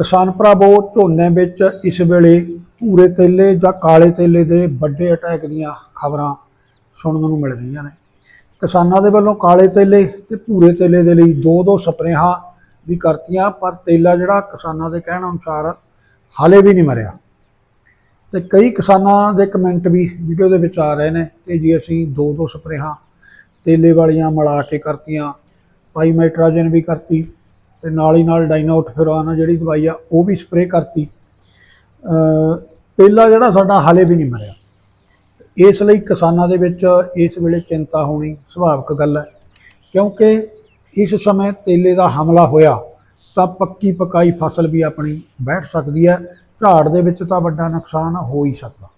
ਕਿਸਾਨ ਭਰਾਵੋ ਝੋਨੇ ਵਿੱਚ ਇਸ ਵੇਲੇ ਭੂਰੇ ਤੇਲੇ ਜਾਂ ਕਾਲੇ ਤੇਲੇ ਦੇ ਵੱਡੇ ਅਟੈਕ ਦੀਆਂ ਖਬਰਾਂ ਸੁਣਨ ਨੂੰ ਮਿਲ ਰਹੀਆਂ ਨੇ। ਕਿਸਾਨਾਂ ਦੇ ਵੱਲੋਂ ਕਾਲੇ ਤੇਲੇ ਤੇ ਭੂਰੇ ਤੇਲੇ ਦੇ ਲਈ ਦੋ ਦੋ ਸਪਰੇਹਾਂ ਵੀ ਕਰਤੀਆਂ, ਪਰ ਤੇਲਾ ਜਿਹੜਾ ਕਿਸਾਨਾਂ ਦੇ ਕਹਿਣ ਅਨੁਸਾਰ ਹਾਲੇ ਵੀ ਨਹੀਂ ਮਰਿਆ। ਤੇ ਕਈ ਕਿਸਾਨਾਂ ਦੇ ਕਮੈਂਟ ਵੀ ਵੀਡੀਓ ਦੇ ਵਿੱਚ ਆ ਰਹੇ ਨੇ ਕਿ ਜੀ ਅਸੀਂ ਦੋ ਦੋ ਸਪਰੇਹਾਂ ਤੇਲੇ ਵਾਲੀਆਂ ਮਿਲਾ ਕੇ ਕਰਤੀਆਂ, ਪਾਈ ਵੀ ਕਰਤੀ ਤੇ ਨਾਲ ਹੀ ਨਾਲ ਡਾਈਨੋਟਫਿਰਾਨ ਜਿਹੜੀ ਦਵਾਈ ਆ, ਉਹ ਵੀ ਸਪਰੇਅ ਕਰਤੀ। ਅ ਜਿਹੜਾ ਸਾਡਾ ਹਾਲੇ ਵੀ ਨਹੀਂ ਮਰਿਆ। ਇਸ ਲਈ ਕਿਸਾਨਾਂ ਦੇ ਵਿੱਚ ਇਸ ਵੇਲੇ ਚਿੰਤਾ ਹੋਣੀ ਸੁਭਾਵਿਕ ਗੱਲ ਹੈ। ਕਿਉਂਕਿ ਇਸ ਸਮੇਂ ਤੇਲੇ ਦਾ ਹਮਲਾ ਹੋਇਆ, ਤਾਂ ਪੱਕੀ ਪਕਾਈ ਫਸਲ ਵੀ ਆਪਣੀ ਬੈਠ ਸਕਦੀ ਹੈ। ਝਾੜ ਦੇ ਵਿੱਚ ਤਾਂ ਵੱਡਾ ਨੁਕਸਾਨ ਹੋ ਹੀ ਸਕਦਾ।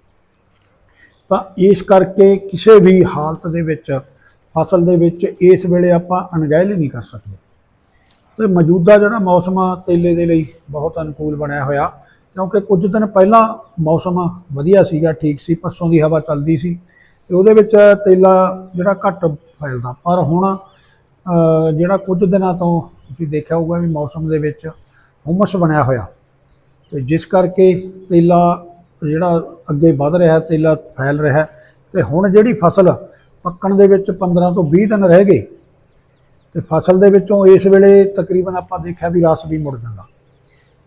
ਤਾਂ ਇਸ ਕਰਕੇ ਕਿਸੇ ਵੀ ਹਾਲਤ ਦੇ ਵਿੱਚ, ਫਸਲ ਦੇ ਵਿੱਚ ਇਸ ਵੇਲੇ ਆਪਾਂ ਅਣਗਹਿਲੀ ਨਹੀਂ ਕਰ ਸਕਦੇ। ਤੇ ਮੌਜੂਦਾ ਜਿਹੜਾ ਮੌਸਮ ਆ, ਤੇਲੇ ਦੇ ਲਈ ਬਹੁਤ ਅਨੁਕੂਲ ਬਣਿਆ ਹੋਇਆ, ਕਿਉਂਕਿ ਕੁਝ ਦਿਨ ਪਹਿਲਾਂ ਮੌਸਮ ਵਧੀਆ ਸੀਗਾ, ਠੀਕ ਸੀ, ਪਰਸੋਂ ਦੀ ਹਵਾ ਚੱਲਦੀ ਸੀ, ਤੇ ਉਹਦੇ ਵਿੱਚ ਤੇਲਾ ਜਿਹੜਾ ਘੱਟ ਫੈਲਦਾ, ਪਰ ਹੁਣ ਜਿਹੜਾ ਕੁਝ ਦਿਨਾਂ ਤੋਂ ਤੁਸੀਂ ਦੇਖਿਆ ਹੋਊਗਾ ਵੀ ਮੌਸਮ ਦੇ ਵਿੱਚ ਹੁਮਸ ਬਣਿਆ ਹੋਇਆ, ਤੇ ਜਿਸ ਕਰਕੇ ਤੇਲਾ ਜਿਹੜਾ ਅੱਗੇ ਵੱਧ ਰਿਹਾ, ਤੇਲਾ ਫੈਲ ਰਿਹਾ, ਤੇ ਹੁਣ ਜਿਹੜੀ ਫਸਲ ਪੱਕਣ ਦੇ ਵਿੱਚ 15 ਤੋਂ 20 ਦਿਨ ਰਹਿ ਗਏ ਤੇ ਫਸਲ ਦੇ ਵਿੱਚੋਂ ਇਸ ਵੇਲੇ ਤਕਰੀਬਨ ਆਪਾਂ ਦੇਖਿਆ ਵੀ ਰਸ ਵੀ ਮੁੜ ਜਾਂਦਾ।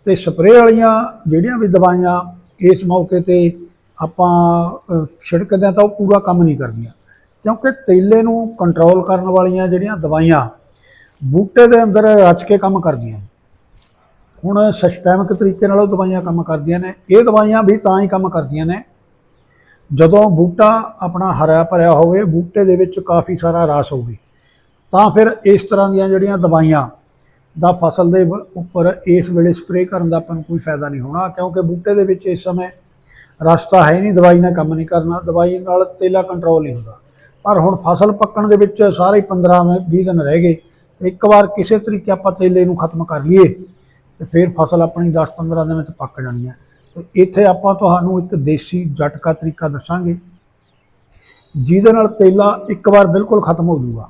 ਤੇ ਸਪਰੇਅ ਵਾਲੀਆਂ ਜਿਹੜੀਆਂ ਵੀ ਦਵਾਈਆਂ ਇਸ ਮੌਕੇ ਤੇ ਆਪਾਂ ਛਿੜਕਦੇ ਹਾਂ ਤਾਂ ਉਹ ਪੂਰਾ ਕੰਮ ਨਹੀਂ ਕਰਦੀਆਂ ਕਿਉਂਕਿ ਤੇਲੇ ਨੂੰ ਕੰਟਰੋਲ ਕਰਨ ਵਾਲੀਆਂ ਜਿਹੜੀਆਂ ਦਵਾਈਆਂ ਬੂਟੇ ਦੇ ਅੰਦਰ ਰਚ ਕੇ ਕੰਮ ਕਰਦੀਆਂ ਨੇ। ਹੁਣ ਸਿਸਟੈਮਿਕ ਤਰੀਕੇ ਨਾਲ ਉਹ ਦਵਾਈਆਂ ਕੰਮ ਕਰਦੀਆਂ ਨੇ। ਇਹ ਦਵਾਈਆਂ ਵੀ ਤਾਂ ਹੀ ਕੰਮ ਕਰਦੀਆਂ ਨੇ ਜਦੋਂ ਬੂਟਾ ਆਪਣਾ ਹਰਾ ਭਰਿਆ ਹੋਵੇ, ਬੂਟੇ ਦੇ ਵਿੱਚ ਕਾਫੀ ਸਾਰਾ ਰਸ ਹੋਵੇ। ਤਾਂ ਫਿਰ ਇਸ ਤਰ੍ਹਾਂ ਦੀਆਂ ਜਿਹੜੀਆਂ ਦਵਾਈਆਂ ਦਾ ਫਸਲ ਦੇ ਉੱਪਰ ਇਸ ਵੇਲੇ ਸਪਰੇਅ ਕਰਨ ਦਾ ਆਪਾਂ ਨੂੰ ਕੋਈ ਫਾਇਦਾ ਨਹੀਂ ਹੋਣਾ, ਕਿਉਂਕਿ ਬੂਟੇ ਦੇ ਵਿੱਚ ਇਸ ਸਮੇਂ ਰਸਤਾ ਹੈ ਨਹੀਂ, ਦਵਾਈ ਨਾਲ ਕੰਮ ਨਹੀਂ ਕਰਨਾ, ਦਵਾਈ ਨਾਲ ਤੇਲਾ ਕੰਟਰੋਲ ਨਹੀਂ ਹੁੰਦਾ। ਪਰ ਹੁਣ ਫਸਲ ਪੱਕਣ ਦੇ ਵਿੱਚ ਸਾਰੇ 15 20 ਦਿਨ ਰਹਿ ਗਏ ਇੱਕ ਵਾਰ ਕਿਸੇ ਤਰੀਕੇ ਆਪਾਂ ਤੇਲੇ ਨੂੰ ਖਤਮ ਕਰ ਲਈਏ, ਤੇ ਫਿਰ ਫਸਲ ਆਪਣੀ 10-15 ਦਿਨਾਂ 'ਚ ਪੱਕ ਜਾਣੀ ਹੈ। ਤੇ ਇੱਥੇ ਆਪਾਂ ਤੁਹਾਨੂੰ ਇੱਕ ਦੇਸੀ ਜਟਕਾ ਤਰੀਕਾ ਦੱਸਾਂਗੇ, ਜਿਹਦੇ ਨਾਲ ਤੇਲਾ ਇੱਕ ਵਾਰ ਬਿਲਕੁਲ ਖਤਮ ਹੋ ਜਾਊਗਾ।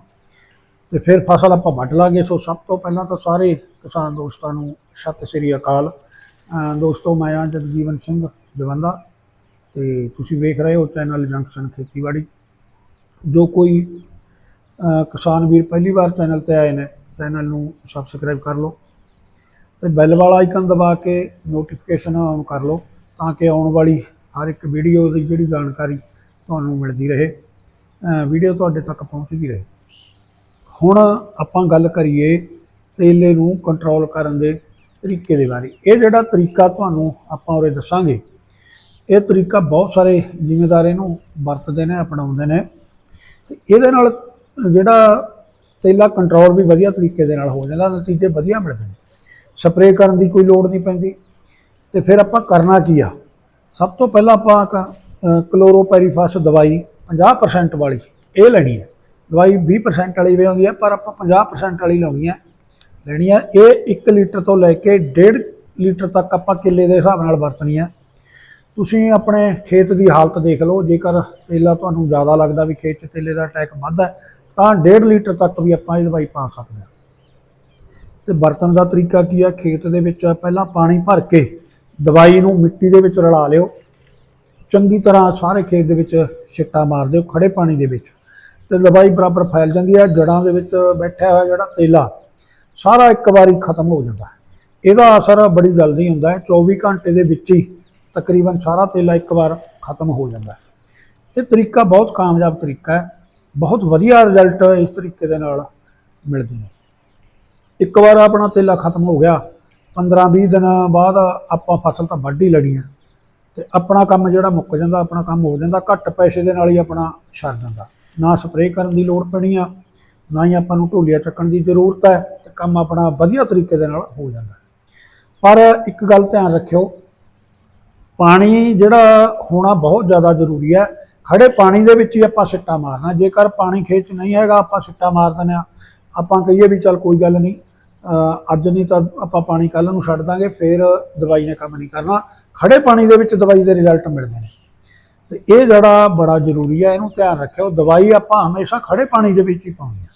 ਤੇ ਫਿਰ ਫਸਲ ਆਪਾਂ ਵੱਢ ਲਾਂਗੇ। ਸੋ ਸਭ ਤੋਂ ਪਹਿਲਾਂ ਤਾਂ ਸਾਰੇ ਕਿਸਾਨ ਦੋਸਤਾਂ ਨੂੰ ਸਤਿ ਸ੍ਰੀ ਅਕਾਲ। ਦੋਸਤੋ, ਮੈਂ ਹਾਂ ਜਗਜੀਵਨ ਸਿੰਘ ਜਵੰਦਾ ਤੇ ਤੁਸੀਂ ਵੇਖ ਰਹੇ ਹੋ ਚੈਨਲ ਜੰਕਸ਼ਨ ਖੇਤੀਬਾੜੀ। ਜੋ ਕੋਈ ਕਿਸਾਨ ਵੀਰ ਪਹਿਲੀ ਵਾਰ ਚੈਨਲ ਤੇ ਆਏ ਨੇ, ਚੈਨਲ ਨੂੰ ਸਬਸਕ੍ਰਾਈਬ ਕਰ ਲਓ ਤੇ ਬੈਲ ਵਾਲਾ ਆਈਕਨ ਦਬਾ ਕੇ ਨੋਟੀਫਿਕੇਸ਼ਨ ਆਨ ਕਰ ਲਓ ਤਾਂ ਕਿ ਆਉਣ ਵਾਲੀ ਹਰ ਇੱਕ ਵੀਡੀਓ ਦੀ ਜਿਹੜੀ ਜਾਣਕਾਰੀ ਤੁਹਾਨੂੰ ਮਿਲਦੀ ਰਹੇ। ਵੀਡੀਓ ਤੁਹਾਡੇ ਤੱਕ ਪਹੁੰਚਦੀ ਰਹੇ। ਹੁਣ ਆਪਾਂ ਗੱਲ ਕਰੀਏ ਤੇਲੇ ਨੂੰ ਕੰਟਰੋਲ ਕਰਨ ਦੇ ਤਰੀਕੇ ਦੇ ਬਾਰੇ। ਇਹ ਜਿਹੜਾ ਤਰੀਕਾ ਤੁਹਾਨੂੰ ਆਪਾਂ ਉਰੇ ਦੱਸਾਂਗੇ ਇਹ ਤਰੀਕਾ ਬਹੁਤ ਸਾਰੇ ਜ਼ਿਮੀਂਦਾਰ ਇਹਨੂੰ ਵਰਤਦੇ ਨੇ ਅਪਣਾਉਂਦੇ ਨੇ। ਤੇ ਇਹਦੇ ਨਾਲ ਜਿਹੜਾ ਤੇਲਾ ਕੰਟਰੋਲ ਵੀ ਵਧੀਆ ਤਰੀਕੇ ਦੇ ਨਾਲ ਹੋ ਜਾਂਦਾ ਨਤੀਜੇ ਵਧੀਆ ਮਿਲਦੇ ਨੇ। ਸਪਰੇਅ ਕਰਨ ਦੀ ਕੋਈ ਲੋੜ ਨਹੀਂ ਪੈਂਦੀ। ਤੇ ਫਿਰ ਆਪਾਂ ਕਰਨਾ ਕੀ ਆ? ਸਭ ਤੋਂ ਪਹਿਲਾਂ ਆਪਾਂ ਕ- ਅ, ਕਲੋਰੋਪੈਰੀਫਾਸ ਦਵਾਈ 50% ਵਾਲੀ ਇਹ ਲੈਣੀ ਹੈ। ਦਵਾਈ 20% ਵਾਲੀ ਵੀ ਆਉਂਦੀ ਹੈ, ਪਰ ਆਪਾਂ 50% ਵਾਲੀ ਲਾਉਣੀ ਹੈ। ਲੈਣੀ ਹੈ, ਇਹ 1 ਲੀਟਰ ਤੋਂ ਲੈ ਕੇ 1.5 ਲੀਟਰ ਤੱਕ ਆਪਾਂ ਕਿੱਲੇ ਦੇ ਹਿਸਾਬ ਨਾਲ ਵਰਤਣੀ ਹੈ। ਤੁਸੀਂ ਆਪਣੇ ਖੇਤ ਦੀ ਹਾਲਤ ਦੇਖ ਲਓ, ਜੇਕਰ ਤੇਲਾ ਤੁਹਾਨੂੰ ਜ਼ਿਆਦਾ ਲੱਗਦਾ ਵੀ ਖੇਤ 'ਚ ਤੇਲੇ ਦਾ ਅਟੈਕ ਵੱਧ ਹੈ, ਤਾਂ 1.5 ਲੀਟਰ ਤੱਕ ਵੀ ਆਪਾਂ ਇਹ ਦਵਾਈ ਪਾ ਸਕਦੇ ਹਾਂ। ਤੇ ਵਰਤਣ ਦਾ ਤਰੀਕਾ ਕੀ ਆ ਖੇਤ ਦੇ ਵਿੱਚ ਪਹਿਲਾਂ ਪਾਣੀ ਭਰ ਕੇ ਦਵਾਈ ਨੂੰ ਮਿੱਟੀ ਦੇ ਵਿੱਚ ਰਲਾ ਲਿਓ। ਚੰਗੀ ਤਰ੍ਹਾਂ ਸਾਰੇ ਖੇਤ ਦੇ ਵਿੱਚ ਛਿੱਟਾ ਮਾਰ ਦਿਓ, ਖੜੇ ਪਾਣੀ ਦੇ ਵਿੱਚ। ਤੇ ਦਵਾਈ ਬਰਾਬਰ ਫੈਲ ਜਾਂਦੀ ਹੈ, ਜੜਾਂ ਦੇ ਵਿੱਚ ਬੈਠਿਆ ਹੋਇਆ ਜਿਹੜਾ ਤੇਲਾ, ਸਾਰਾ ਇੱਕ ਵਾਰੀ ਖਤਮ ਹੋ ਜਾਂਦਾ ਹੈ। ਇਹਦਾ ਅਸਰ ਬੜੀ ਜਲਦੀ ਹੁੰਦਾ ਹੈ 24 ਘੰਟੇ ਦੇ ਵਿੱਚ ਹੀ ਤਕਰੀਬਨ ਸਾਰਾ ਤੇਲਾ ਇੱਕ ਵਾਰ ਖਤਮ ਹੋ ਜਾਂਦਾ ਹੈ। ਇਹ ਤਰੀਕਾ ਬਹੁਤ ਕਾਮਯਾਬ ਤਰੀਕਾ ਹੈ, ਬਹੁਤ ਵਧੀਆ ਰਿਜ਼ਲਟ ਇਸ ਤਰੀਕੇ ਦੇ ਨਾਲ ਮਿਲਦੇ ਨੇ। ਇੱਕ ਵਾਰ ਆਪਣਾ ਤੇਲਾ ਖਤਮ ਹੋ ਗਿਆ 15-20 ਦਿਨਾਂ ਬਾਅਦ ਆਪਾਂ ਫਸਲ ਤਾਂ ਵੱਢ ਹੀ ਲੜੀ ਹੈ, ਤੇ ਆਪਣਾ ਕੰਮ ਜਿਹੜਾ ਮੁੱਕ ਜਾਂਦਾ, ਆਪਣਾ ਕੰਮ ਹੋ ਜਾਂਦਾ, ਘੱਟ ਪੈਸੇ ਦੇ ਨਾਲ ਹੀ ਆਪਣਾ ਛੱਡ ਜਾਂਦਾ। ਨਾ ਸਪਰੇਅ ਕਰਨ ਦੀ ਲੋੜ ਪੈਣੀ ਆ, ਨਾ ਹੀ ਆਪਾਂ ਨੂੰ ਢੋਲੀਆਂ ਚੱਕਣ ਦੀ ਜ਼ਰੂਰਤ ਹੈ ਤੇ ਕੰਮ ਆਪਣਾ ਵਧੀਆ ਤਰੀਕੇ ਦੇ ਨਾਲ ਹੋ ਜਾਂਦਾ ਪਰ ਇੱਕ ਗੱਲ ਧਿਆਨ ਰੱਖਿਓ, ਪਾਣੀ ਜਿਹੜਾ ਹੋਣਾ ਬਹੁਤ ਜ਼ਿਆਦਾ ਜ਼ਰੂਰੀ ਹੈ। ਖੜੇ ਪਾਣੀ ਦੇ ਵਿੱਚ ਹੀ ਆਪਾਂ ਸਿੱਟਾ ਮਾਰਨਾ, ਜੇਕਰ ਪਾਣੀ ਖੇਤ 'ਚ ਨਹੀਂ ਹੈਗਾ, ਆਪਾਂ ਸਿੱਟਾ ਮਾਰ ਦਿੰਦੇ ਹਾਂ। ਆਪਾਂ ਕਹੀਏ ਵੀ ਚੱਲ ਕੋਈ ਗੱਲ ਨਹੀਂ ਅੱਜ ਨਹੀਂ ਤਾਂ ਆਪਾਂ ਪਾਣੀ ਕੱਲ ਨੂੰ ਛੱਡ ਦਾਂਗੇ, ਫਿਰ ਦਵਾਈ ਨੇ ਕੰਮ ਨਹੀਂ ਕਰਨਾ। ਖੜੇ ਪਾਣੀ ਦੇ ਵਿੱਚ ਦਵਾਈ ਦੇ ਰਿਜ਼ਲਟ ਮਿਲਦੇ ਨੇ। ਤੇ ਇਹ ਜਿਹੜਾ ਬੜਾ ਜ਼ਰੂਰੀ ਆ, ਇਹਨੂੰ ਧਿਆਨ ਰੱਖਿਓ। ਦਵਾਈ ਆਪਾਂ ਹਮੇਸ਼ਾ ਖੜੇ ਪਾਣੀ ਦੇ ਵਿੱਚ ਹੀ ਪਾਉਣੀ ਹੈ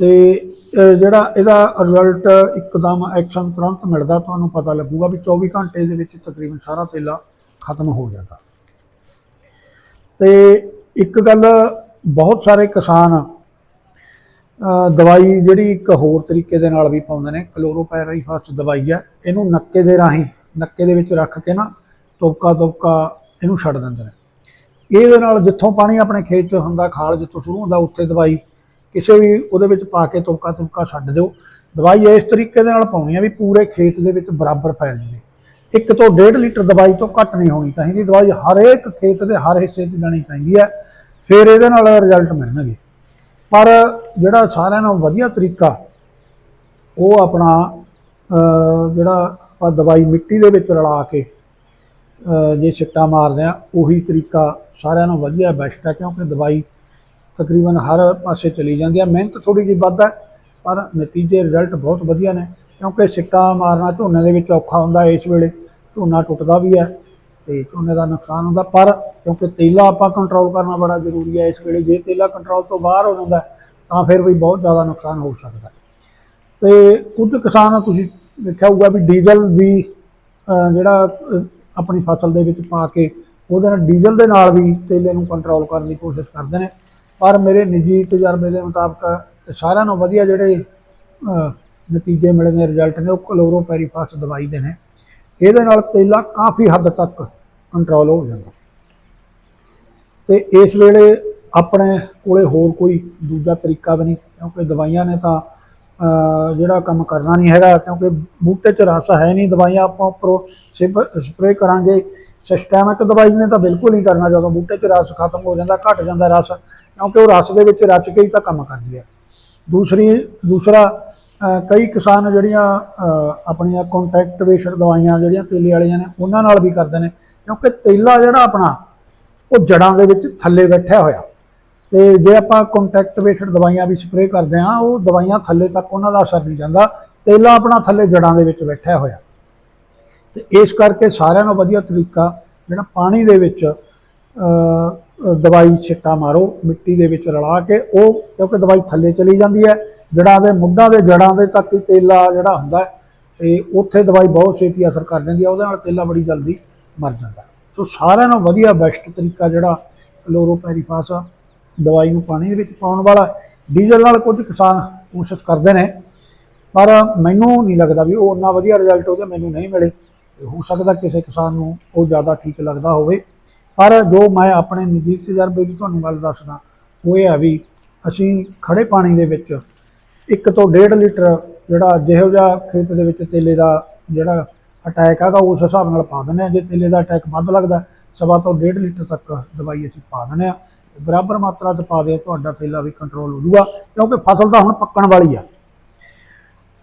ਤੇ ਜਿਹੜਾ ਇਹਦਾ ਰਿਜ਼ਲਟ ਇੱਕਦਮ ਐਕਸ਼ਨ ਤੁਰੰਤ ਮਿਲਦਾ, ਤੁਹਾਨੂੰ ਪਤਾ ਲੱਗੂਗਾ ਵੀ 24 ਘੰਟੇ ਦੇ ਵਿੱਚ ਤਕਰੀਬਨ ਸਾਰਾ ਤੇਲਾ ਖਤਮ ਹੋ ਜਾਂਦਾ। ਤੇ ਇੱਕ ਗੱਲ ਬਹੁਤ ਸਾਰੇ ਕਿਸਾਨ ਦਵਾਈ ਜਿਹੜੀ ਇੱਕ ਹੋਰ ਤਰੀਕੇ ਦੇ ਨਾਲ ਵੀ ਪਾਉਂਦੇ ਨੇ ਕਲੋਰੋਪਾਇਰੀਫਾਸ ਦਵਾਈ ਹੈ ਇਹਨੂੰ ਨੱਕੇ ਦੇ ਰਾਹੀਂ, ਨੱਕੇ ਦੇ ਵਿੱਚ ਰੱਖ ਕੇ ਨਾ ਤੁਪਕਾ ਤੁਪਕਾ ਇਹਨੂੰ ਛੱਡ ਦਿੰਦੇ ਨੇ। ਇਹਦੇ ਨਾਲ ਜਿੱਥੋਂ ਪਾਣੀ ਆਪਣੇ ਖੇਤ 'ਚ ਹੁੰਦਾ, ਖਾਲ ਜਿੱਥੋਂ ਸ਼ੁਰੂ ਹੁੰਦਾ, ਉੱਥੇ ਦਵਾਈ ਕਿਸੇ ਵੀ ਉਹਦੇ ਵਿੱਚ ਪਾ ਕੇ ਤੁਪਕਾ ਤੁਪਕਾ ਛੱਡ ਦਿਓ। ਦਵਾਈ ਇਸ ਤਰੀਕੇ ਦੇ ਨਾਲ ਪਾਉਣੀ ਆ ਵੀ ਪੂਰੇ ਖੇਤ ਦੇ ਵਿੱਚ ਬਰਾਬਰ ਫੈਲ ਜਾਵੇ। ਇੱਕ ਤੋਂ ਡੇਢ ਲੀਟਰ ਦਵਾਈ ਤੋਂ ਘੱਟ ਨਹੀਂ ਹੋਣੀ ਚਾਹੀਦੀ। ਦਵਾਈ ਹਰੇਕ ਖੇਤ ਦੇ ਹਰ ਹਿੱਸੇ 'ਚ ਜਾਣੀ ਚਾਹੀਦੀ ਹੈ ਫਿਰ ਇਹਦੇ ਨਾਲ ਰਿਜ਼ਲਟ ਮਿਲਣਗੇ। ਪਰ ਜਿਹੜਾ ਸਾਰਿਆਂ ਨਾਲੋਂ ਵਧੀਆ ਤਰੀਕਾ, ਉਹ ਆਪਣਾ ਜਿਹੜਾ ਆਪਾਂ ਦਵਾਈ ਮਿੱਟੀ ਦੇ ਵਿੱਚ ਰਲਾ ਕੇ ਜੇ ਸਿੱਟਾ ਮਾਰਦੇ ਆ, ਉਹੀ ਤਰੀਕਾ ਸਾਰਿਆਂ ਨੂੰ ਵਧੀਆ ਬੈਸਟ ਹੈ ਕਿਉਂਕਿ ਦਵਾਈ ਤਕਰੀਬਨ ਹਰ ਪਾਸੇ ਚਲੀ ਜਾਂਦੀ ਹੈ ਮਿਹਨਤ ਥੋੜੀ ਜਿਹੀ ਵੱਧ ਹੈ ਪਰ ਨਤੀਜੇ ਰਿਜ਼ਲਟ ਬਹੁਤ ਵਧੀਆ ਨੇ, ਕਿਉਂਕਿ ਸਿੱਟਾ ਮਾਰਨਾ ਝੋਨੇ ਦੇ ਵਿੱਚ ਔਖਾ ਹੁੰਦਾ ਇਸ ਵੇਲੇ, ਝੋਨਾ ਟੁੱਟਦਾ ਵੀ ਹੈ ਤੇ ਝੋਨੇ ਦਾ ਨੁਕਸਾਨ ਹੁੰਦਾ, ਪਰ ਕਿਉਂਕਿ ਤੇਲਾ ਆਪਾਂ ਕੰਟਰੋਲ ਕਰਨਾ ਬੜਾ ਜ਼ਰੂਰੀ ਹੈ ਇਸ ਵੇਲੇ ਜੇ ਤੇਲਾ ਕੰਟਰੋਲ ਤੋਂ ਬਾਹਰ ਹੋ ਜਾਂਦਾ, ਤਾਂ ਫਿਰ ਵੀ ਬਹੁਤ ਜ਼ਿਆਦਾ ਨੁਕਸਾਨ ਹੋ ਸਕਦਾ। ਹੈ ਤੇ ਕੁਝ ਕਿਸਾਨ, ਤੁਸੀਂ ਦੇਖਿਆ ਹੋਊਗਾ ਵੀ ਡੀਜ਼ਲ ਵੀ ਜਿਹੜਾ ਆਪਣੀ ਫਸਲ ਦੇ ਵਿੱਚ ਪਾ ਕੇ ਉਹਦੇ ਨਾਲ ਡੀਜ਼ਲ ਦੇ ਨਾਲ ਵੀ ਤੇਲੇ ਨੂੰ ਕੰਟਰੋਲ ਕਰਨ ਦੀ ਕੋਸ਼ਿਸ਼ ਕਰਦੇ ਨੇ। ਪਰ ਮੇਰੇ ਨਿੱਜੀ ਤਜਰਬੇ ਦੇ ਮੁਤਾਬਕ ਤੇ ਸਾਰਿਆਂ ਨੂੰ ਵਧੀਆ ਜਿਹੜੇ ਨਤੀਜੇ ਮਿਲੇ ਨੇ ਰਿਜ਼ਲਟ ਨੇ, ਉਹ ਕਲੋਰੋਪੈਰੀਫਾਸ ਦਵਾਈ ਦੇ ਨੇ। ਇਹਦੇ ਨਾਲ ਤੇਲਾ ਕਾਫੀ ਹੱਦ ਤੱਕ ਕੰਟਰੋਲ ਹੋ ਜਾਂਦਾ। ਤੇ ਇਸ ਵੇਲੇ ਆਪਣੇ ਕੋਲੇ ਹੋਰ ਕੋਈ ਦੂਜਾ ਤਰੀਕਾ ਵੀ ਨਹੀਂ, ਕਿਉਂਕਿ ਦਵਾਈਆਂ ਨੇ ਤਾਂ ਜਿਹੜਾ ਕੰਮ ਕਰਨਾ ਨਹੀਂ ਹੈਗਾ, ਕਿਉਂਕਿ ਬੂਟੇ 'ਚ ਰਸ ਹੈ ਨਹੀਂ, ਦਵਾਈਆਂ ਆਪਾਂ ਉੱਪਰੋਂ ਸਪਰੇਅ ਕਰਾਂਗੇ। ਸਿਸਟੈਮਿਕ ਦਵਾਈ ਨੇ ਤਾਂ ਬਿਲਕੁਲ ਨਹੀਂ ਕਰਨਾ, ਜਦੋਂ ਬੂਟੇ 'ਚ ਰਸ ਖਤਮ ਹੋ ਜਾਂਦਾ, ਘਟ ਜਾਂਦਾ ਰਸ, ਕਿਉਂਕਿ ਉਹ ਰਸ ਦੇ ਵਿੱਚ ਰਚ ਕੇ ਹੀ ਤਾਂ ਕੰਮ ਕਰਦੀ ਹੈ। ਦੂਸਰੀ, ਦੂਸਰਾ ਕਈ ਕਿਸਾਨ ਜਿਹੜੀਆਂ ਆਪਣੀਆਂ ਕੰਟੈਕਟ ਬੇਸਡ ਦਵਾਈਆਂ ਜਿਹੜੀਆਂ ਤੇਲੇ ਵਾਲੀਆਂ ਨੇ, ਉਹਨਾਂ ਨਾਲ ਵੀ ਕਰਦੇ ਨੇ, ਕਿਉਂਕਿ ਤੇਲਾ ਜਿਹੜਾ ਆਪਣਾ, ਉਹ ਜੜਾਂ ਦੇ ਵਿੱਚ ਥੱਲੇ ਬੈਠਿਆ ਹੋਇਆ। ਤੇ ਜੇ ਆਪਾਂ ਕੰਟੈਕਟ ਬੇਸਡ ਦਵਾਈਆਂ ਵੀ ਸਪਰੇਅ ਕਰਦੇ ਹਾਂ ਉਹ ਦਵਾਈਆਂ ਥੱਲੇ ਤੱਕ ਉਹਨਾਂ ਦਾ ਅਸਰ ਨਹੀਂ ਜਾਂਦਾ। ਤੇਲਾ ਆਪਣਾ ਥੱਲੇ ਜੜਾਂ ਦੇ ਵਿੱਚ ਬੈਠਿਆ ਹੋਇਆ। ਤੇ ਇਸ ਕਰਕੇ ਸਾਰਿਆਂ ਨਾਲੋਂ ਵਧੀਆ ਤਰੀਕਾ ਜਿਹੜਾ ਪਾਣੀ ਦੇ ਵਿੱਚ ਦਵਾਈ ਛਿੱਟਾ ਮਾਰੋ ਮਿੱਟੀ ਦੇ ਵਿੱਚ ਰਲਾ ਕੇ ਉਹ ਕਿਉਂਕਿ ਦਵਾਈ ਥੱਲੇ ਚਲੀ ਜਾਂਦੀ ਹੈ ਜੜਾਂ ਦੇ ਮੁੱਢਾਂ ਦੇ ਜੜਾਂ ਦੇ ਤੱਕ ਹੀ ਤੇਲਾ ਜਿਹੜਾ ਹੁੰਦਾ ਹੈ, ਤੇ ਉੱਥੇ ਦਵਾਈ ਬਹੁਤ ਛੇਤੀ ਅਸਰ ਕਰ ਦਿੰਦੀ ਹੈ ਉਹਦੇ ਨਾਲ ਤੇਲਾ ਬੜੀ ਜਲਦੀ ਮਰ ਜਾਂਦਾ। ਸੋ ਸਾਰਿਆਂ ਨਾਲੋਂ ਵਧੀਆ ਬੈਸਟ ਤਰੀਕਾ ਜਿਹੜਾ ਕਲੋਰੋਪੈਰੀਫਾਸ ਆ ਦਵਾਈ ਨੂੰ ਪਾਣੀ ਦੇ ਵਿੱਚ ਪਾਉਣ ਵਾਲਾ ਡੀਜ਼ਲ ਨਾਲ ਕੁਝ ਕਿਸਾਨ ਕੋਸ਼ਿਸ਼ ਕਰਦੇ ਨੇ, ਪਰ ਮੈਨੂੰ ਨਹੀਂ ਲੱਗਦਾ ਵੀ ਉਹ ਉਨਾ ਵਧੀਆ ਰਿਜ਼ਲਟ ਉਹਦੇ ਮੈਨੂੰ ਨਹੀਂ ਮਿਲੇ। ਹੋ ਸਕਦਾ ਕਿਸੇ ਕਿਸਾਨ ਨੂੰ ਉਹ ਜ਼ਿਆਦਾ ਠੀਕ ਲੱਗਦਾ ਹੋਵੇ। ਪਰ ਜੋ ਮੈਂ ਆਪਣੇ ਨਿੱਜੀ ਤਜਰਬੇ ਦੀ ਤੁਹਾਨੂੰ ਗੱਲ ਦੱਸਦਾ, ਉਹ ਇਹ ਆ ਵੀ ਅਸੀਂ ਖੜੇ ਪਾਣੀ ਦੇ ਵਿੱਚ ਇੱਕ ਤੋਂ ਡੇਢ ਲੀਟਰ ਜਿਹੜਾ ਜਿਹੋ ਜਿਹਾ ਖੇਤ ਦੇ ਵਿੱਚ ਤੇਲੇ ਦਾ ਜਿਹੜਾ ਅਟੈਕ ਹੈਗਾ, ਉਸ ਹਿਸਾਬ ਨਾਲ ਪਾ ਦਿੰਦੇ ਆ ਜੇ ਤੇਲੇ ਦਾ ਅਟੈਕ ਵੱਧ ਲੱਗਦਾ, ਸਵਾ ਤੋਂ ਡੇਢ ਲੀਟਰ ਤੱਕ ਦਵਾਈ ਅਸੀਂ ਪਾ ਦਿੰਦੇ ਆ ਬਰਾਬਰ ਮਾਤਰਾ 'ਚ ਪਾ ਦਿਓ, ਤੁਹਾਡਾ ਤੇਲਾ ਵੀ ਕੰਟਰੋਲ ਹੋ ਜਾਊਗਾ, ਕਿਉਂਕਿ ਫਸਲ ਤਾਂ ਹੁਣ ਪੱਕਣ ਵਾਲੀ ਆ।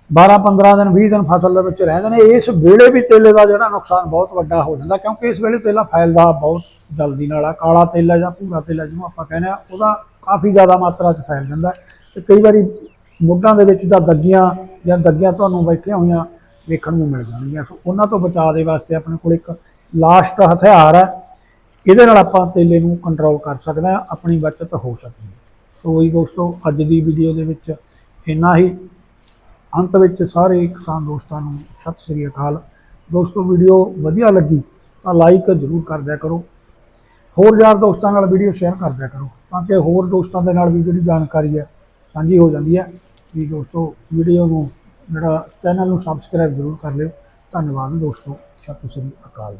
12 15 ਦਿਨ 20 ਦਿਨ ਫਸਲ ਦੇ ਵਿੱਚ ਰਹਿੰਦੇ ਨੇ, ਇਸ ਵੇਲੇ ਵੀ ਤੇਲੇ ਦਾ ਜਿਹੜਾ ਨੁਕਸਾਨ ਬਹੁਤ ਵੱਡਾ ਹੋ ਜਾਂਦਾ, ਕਿਉਂਕਿ ਇਸ ਵੇਲੇ ਤੇਲਾ ਫੈਲਦਾ ਬਹੁਤ ਜਲਦੀ ਨਾਲ ਆ, ਕਾਲਾ ਤੇਲਾ ਜਾਂ ਭੂਰਾ ਤੇਲਾ ਜਿਹਨੂੰ ਆਪਾਂ ਕਹਿੰਦੇ ਆ, ਉਹਦਾ ਕਾਫੀ ਜ਼ਿਆਦਾ ਮਾਤਰਾ 'ਚ ਫੈਲ ਜਾਂਦਾ ਹੈ। ਤੇ ਕਈ ਵਾਰੀ ਮੁੱਢਾਂ ਦੇ ਵਿੱਚ ਤਾਂ ਦੱਗੀਆਂ ਜਾਂ ਦੱਗੀਆਂ ਤੁਹਾਨੂੰ ਬੈਠੀਆਂ ਹੋਈਆਂ ਵੇਖਣ ਨੂੰ ਮਿਲ ਜਾਣਗੀਆਂ। ਸੋ ਉਹਨਾਂ ਤੋਂ ਬਚਾਅ ਦੇ ਵਾਸਤੇ ਆਪਣੇ ਕੋਲ ਇੱਕ ਲਾਸਟ ਹਥਿਆਰ ਹੈ ਇਹਦੇ ਨਾਲ ਆਪਾਂ ਤੇਲੇ ਨੂੰ ਕੰਟਰੋਲ ਕਰ ਸਕਦੇ ਹਾਂ, ਆਪਣੀ ਬਚਤ ਹੋ ਸਕਦੀ ਹੈ। ਸੋ ਇਹ ਦੋਸਤੋ, ਅੱਜ ਦੀ ਵੀਡੀਓ ਦੇ ਵਿੱਚ ਇੰਨਾ ਹੀ। ਅੰਤ ਵਿੱਚ ਸਾਰੇ ਕਿਸਾਨ ਦੋਸਤਾਂ ਨੂੰ ਸਤਿ ਸ੍ਰੀ ਅਕਾਲ। ਦੋਸਤੋ ਵੀਡੀਓ ਵਧੀਆ ਲੱਗੀ ਤਾਂ ਲਾਈਕ ਜ਼ਰੂਰ ਕਰ ਦਿਆ ਕਰੋ। ਹੋਰ ਯਾਰ ਦੋਸਤਾਂ ਨਾਲ ਵੀਡੀਓ ਸ਼ੇਅਰ ਕਰ ਦਿਆ ਕਰੋ, ਤਾਂ ਕਿ ਹੋਰ ਦੋਸਤਾਂ ਦੇ ਨਾਲ ਵੀ ਜਿਹੜੀ ਜਾਣਕਾਰੀ ਹੈ ਸਾਂਝੀ ਹੋ ਜਾਂਦੀ ਹੈ। ਵੀ ਦੋਸਤੋ ਵੀਡੀਓ ਨੂੰ ਜਿਹੜਾ ਚੈਨਲ ਨੂੰ ਸਬਸਕ੍ਰਾਈਬ ਜ਼ਰੂਰ ਕਰ ਲਿਓ। ਧੰਨਵਾਦ ਦੋਸਤੋ, ਸਤਿ ਸ੍ਰੀ ਅਕਾਲ।